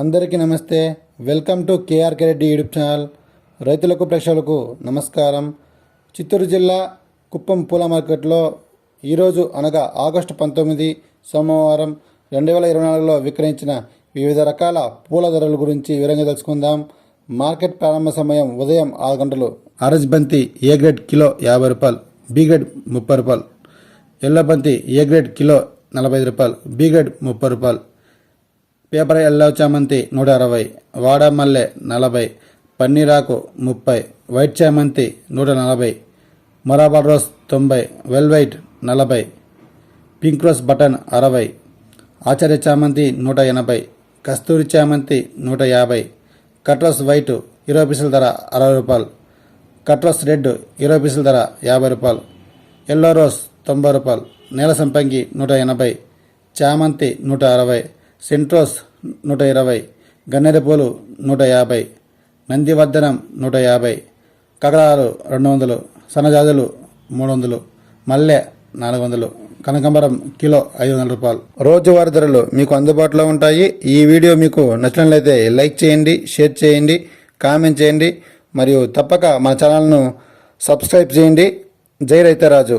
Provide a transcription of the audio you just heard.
అందరికీ నమస్తే. Welcome to KRK Reddy YouTube channel. రైతులకు ప్రేక్షకులకు నమస్కారం. చిత్తూరు జిల్లా కుప్పం పూల మార్కెట్లో ఈరోజు అనగా ఆగస్టు పంతొమ్మిది సోమవారం రెండు వేల ఇరవై నాలుగులో విక్రయించిన వివిధ రకాల పూల ధరల గురించి వివరంగా తెలుసుకుందాం. మార్కెట్ ప్రారంభ సమయం ఉదయం ఆరు గంటలు. ఆరెంజ్ బంతి ఏ గ్రేడ్ కిలో యాభై రూపాయలు? బి గ్రేడ్ ముప్పై రూపాయలు. ఎల్లో బంతి ఏ గ్రేడ్ కిలో నలభై ఐదు రూపాయలు? బి గ్రేడ్ ముప్పై రూపాయలు. పేపర్ ఎల్లో చామంతి నూట అరవై వాడ మల్లె నలభై పన్నీరాకు ముప్పై వైట్ చామంతి నూట నలభై మొరాబా రోస్ తొంభై వెల్వైట్ నలభై పింక్ రోస్ బటన్ అరవై ఆచార్య చామంతి నూట ఎనభై కస్తూరి చామంతి నూట యాభై కట్రోస్ వైట్ ఇరవై పీసుల ధర అరవై రూపాయలు కట్రోస్ రెడ్ ఇరవై పీసుల ధర యాభై రూపాయలు ఎల్లో రోస్ తొంభై రూపాయలు నేల సంపంగి నూట ఎనభై చామంతి నూట అరవై సెంట్రోస్ నూట ఇరవై గన్నేరుపూలు నూట యాభై నందివర్ధనం నూట యాభై కగడాలు రెండు వందలు సన్నజాజులు మూడు వందలు మల్లె నాలుగు వందలు కనకాంబరం కిలో ఐదు వందల రూపాయలు రోజువారీ ధరలు మీకు అందుబాటులో ఉంటాయి ఈ వీడియో మీకు నచ్చినట్లయితే లైక్ చేయండి షేర్ చేయండి కామెంట్ చేయండి మరియు తప్పక మన ఛానల్ను సబ్స్క్రైబ్ చేయండి జై రైతరాజు